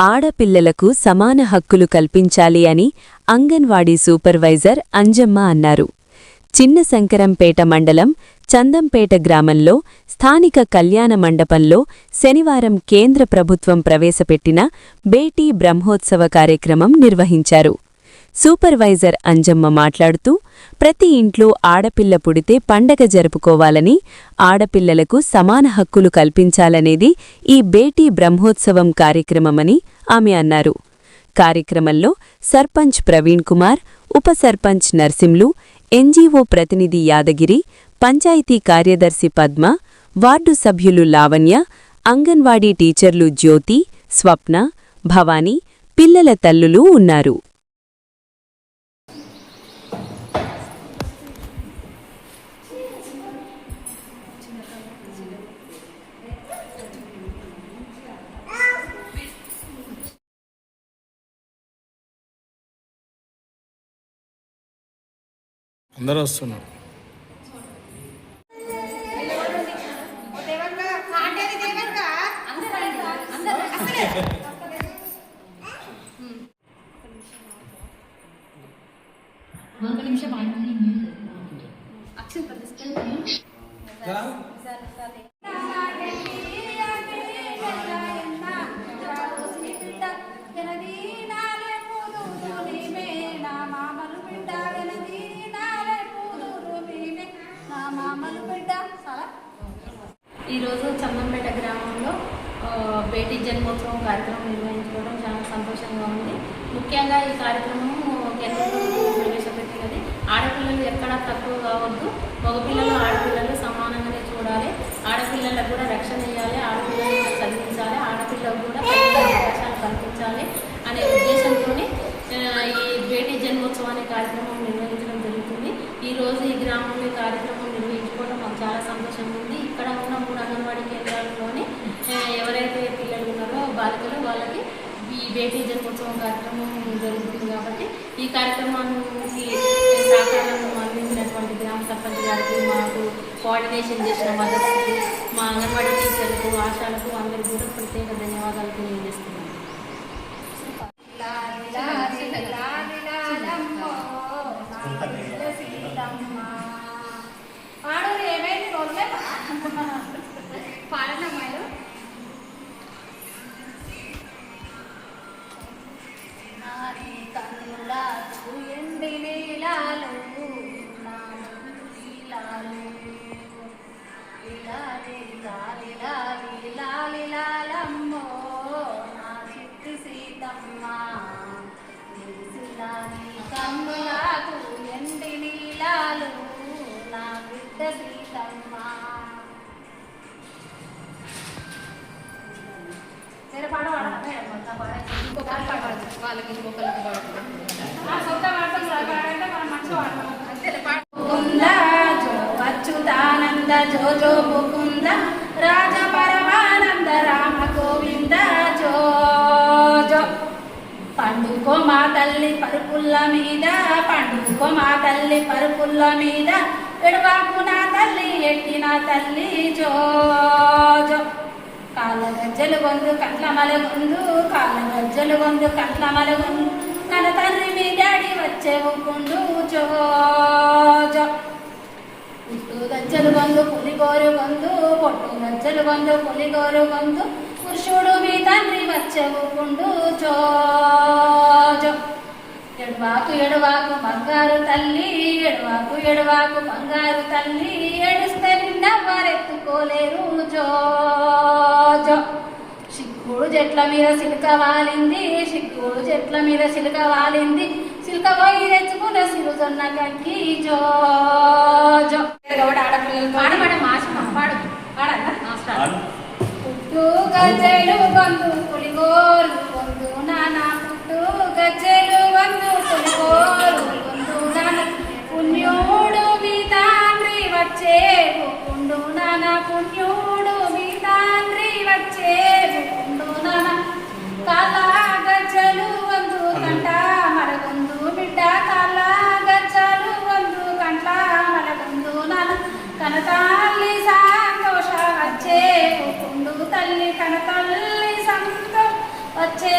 ఆడపిల్లలకు సమాన హక్కులు కల్పించాలి అని అంగన్వాడీ సూపర్వైజర్ అంజమ్మ అన్నారు. చిన్న శంకరంపేట మండలం చందంపేట గ్రామంలో స్థానిక కళ్యాణ మండపంలో శనివారం కేంద్ర ప్రభుత్వం ప్రవేశపెట్టిన బేటీ బ్రహ్మోత్సవ కార్యక్రమం నిర్వహించారు. సూపర్వైజర్ అంజమ్మ మాట్లాడుతూ ప్రతి ఇంట్లో ఆడపిల్ల పుడితే పండగ జరుపుకోవాలని ఆడపిల్లలకు సమాన హక్కులు కల్పించాలనేది ఈ బేటీ బ్రహ్మోత్సవం కార్యక్రమమని ఆమె అన్నారు. కార్యక్రమంలో సర్పంచ్ ప్రవీణ్ కుమార్ ఉప సర్పంచ్ నర్సింలు ఎన్జీఓ ప్రతినిధి యాదగిరి పంచాయతీ కార్యదర్శి పద్మ వార్డు సభ్యులు లావణ్య అంగన్వాడీ టీచర్లు జ్యోతి స్వప్న భవానీ పిల్లల తల్లులు ఉన్నారు. అందరూ వస్తున్నారు ఒక నిమిషం ఆగండి. అక్షర ప్రతిష్ఠ ఈరోజు చందంపేట గ్రామంలో బేటీ జన్మోత్సవం కార్యక్రమం నిర్వహించుకోవడం చాలా సంతోషంగా ఉంది. ముఖ్యంగా ఈ కార్యక్రమం కేంద్ర ప్రవేశపెట్టినది. ఆడపిల్లలు ఎక్కడా తక్కువ కావద్దు. మగపిల్లలు ఆడపిల్లలు సమానంగానే చూడాలి. ఆడపిల్లలకు కూడా రక్షణ ఇవ్వాలి ఆడపిల్లలు కూడా చదివించాలి. ఆడపిల్లకు కూడా అవకాశాలు కల్పించాలి అనే ఉద్దేశంతోనే ఈ బేటీ జన్మోత్సవం అనే కార్యక్రమం నిర్వహించడం జరుగుతుంది. ఈ రోజు ఈ గ్రామంలో ఈ కార్యక్రమం నిర్వహించుకోవడం మాకు చాలా సంతోషంగా ఉంది. ఇక్కడ ఉన్న మూడు అంగన్వాడీ కేంద్రాలలోని ఎవరైతే పిల్లలు ఉన్నారో బాలికలు వాళ్ళకి ఈ బేటీ జన్మోత్సవం కార్యక్రమం జరుగుతుంది కాబట్టి ఈ కార్యక్రమానికి సహకారం అందించినటువంటి గ్రామ సర్పంచ్ గారికి మాకు కోఆర్డినేషన్ చేసిన మదర్స్కి మా అంగన్వాడీ టీచర్లకు ఆశాలకు అందరికీ కూడా ప్రత్యేక ధన్యవాదాలు తెలియజేస్తున్నాను. మేడం మొత్తం వాళ్ళకి ఇంకొకరికి ముకుంద జో అచ్యుతానంద జో జో ముకుంద రాజ పరమానంద రామ గోవింద జో జో పండుకో మా తల్లి పరుపుల్ల మీద పండుకో మా తల్లి పరుపుల్ల మీద ఎడబాకు నా తల్లి ఎట్టిన తల్లి జో జో కాళ్ళ గజ్జలు గొంతు కట్ల మలగొందు కాళ్ళ గజ్జలు గొంతు కట్ల మలగొందు నన్న తండ్రి మీ డాడీ వచ్చే ఒక్కుండు జో పుట్టు గజ్జలు గొందు పులిగోరు గొందు పొట్టు గజ్జలు గొందు పులిగోరు గొందు పురుషుడు మీ తండ్రి వచ్చే ఒక్కుండు ఎడువాకు ఎడువాకు ఎడవాకు ఎడవాకు బంగారు తల్లి ఎడవాకు ఎడవాకు బంగారు తల్లి. ఎడుస్తే నిన్న వారెత్తుకోలేరు జో. చెట్ల మీద సిలుక వాలింది సిక్కుడు చెట్ల మీద సిలుక వాలింది. సిలుక పోయి తెచ్చుకున్న సిరుజొన్న కంకి జో జో. ఆడపిల్లలు పాడ. మేడం ఆశ పాడు. పాడాలా పుట్టు గజ్జెలు గొంతు పులిగోరు గొంతు నాన్న కనతల్లి సంతోష వచ్చే కుండు తల్లి కనతల్లి సంతోష వచ్చే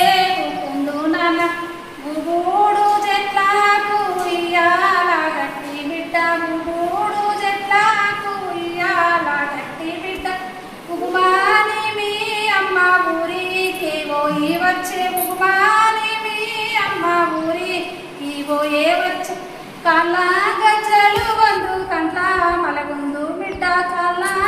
కుండు నాన్న. మూడు చెట్లకు ఇయ్యాల గట్టి బిడ్డ. మూడు చెట్లకు ఇయ్యాల గట్టి బిడ్డ. ఉగుమాని మీ అమ్మ ఊరికి వచ్చే. ఉగుమాని మీ అమ్మ ఊరికి పోయే వచ్చే. కళ్ళ గచ్చలు బంధు కంట్లా Katakanlah